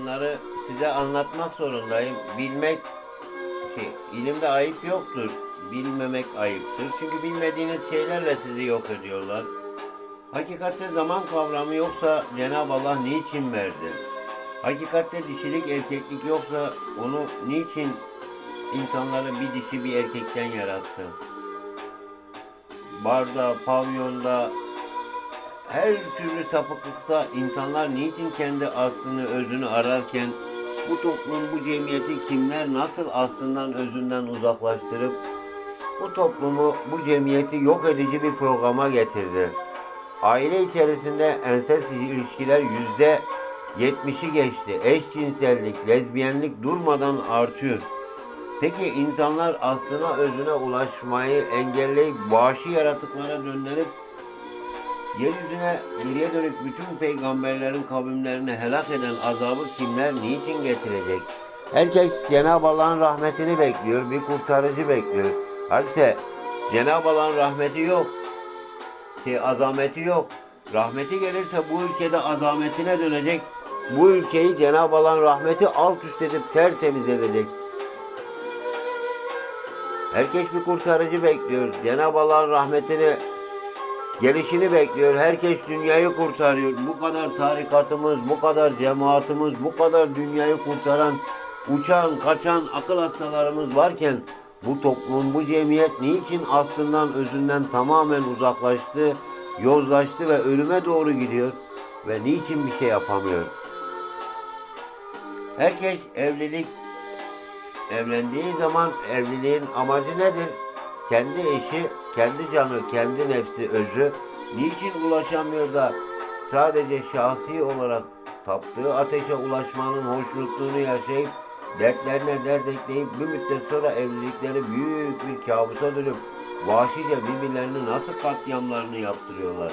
bunları size anlatmak zorundayım. Bilmek şey, ilimde ayıp yoktur. Bilmemek ayıptır. Çünkü bilmediğiniz şeylerle sizi yok ediyorlar. Hakikatte zaman kavramı yoksa Cenab-ı Allah niçin verdi? Hakikatte dişilik erkeklik yoksa onu niçin insanları bir dişi bir erkekten yarattı? Barda, pavyonda, her türlü sapıklıkta insanlar niçin kendi aslını, özünü ararken bu toplum, bu cemiyeti kimler nasıl aslından, özünden uzaklaştırıp bu toplumu, bu cemiyeti yok edici bir programa getirdi. Aile içerisinde ensest ilişkiler yüzde yetmişi geçti. Eşcinsellik, lezbiyenlik durmadan artıyor. Peki insanlar aslına özüne ulaşmayı engelleyip vahşi yaratıklara döndürüp yeryüzüne geriye dönük bütün peygamberlerin kavimlerini helak eden azabı kimler niçin getirecek? Herkes Cenab-ı Allah'ın rahmetini bekliyor, bir kurtarıcı bekliyor. Halbuki Cenab-ı Allah'ın rahmeti yok şey azameti yok. Rahmeti gelirse bu ülkede azametine dönecek. Bu ülkeyi Cenab-ı Allah'ın rahmeti alt üst edip tertemiz edecek. Herkes bir kurtarıcı bekliyor. Cenab-ı Allah'ın rahmetini gelişini bekliyor. Herkes dünyayı kurtarıyor. Bu kadar tarikatımız, bu kadar cemaatimiz, bu kadar dünyayı kurtaran, uçan, kaçan akıl hastalarımız varken bu toplum, bu cemiyet niçin aslından, özünden tamamen uzaklaştı, yozlaştı ve ölüme doğru gidiyor ve niçin bir şey yapamıyor? Herkes evlilik evlendiği zaman evliliğin amacı nedir? Kendi eşi, kendi canı, kendi nefsi, özü niçin ulaşamıyor da sadece şahsi olarak taptığı ateşe ulaşmanın hoşnutluğunu yaşayıp dertlerine dert ekleyip bir müddet sonra evlilikleri büyük bir kabusa dönüp vahşice birbirlerine nasıl katliamlarını yaptırıyorlar.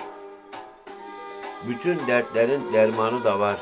Bütün dertlerin dermanı da var.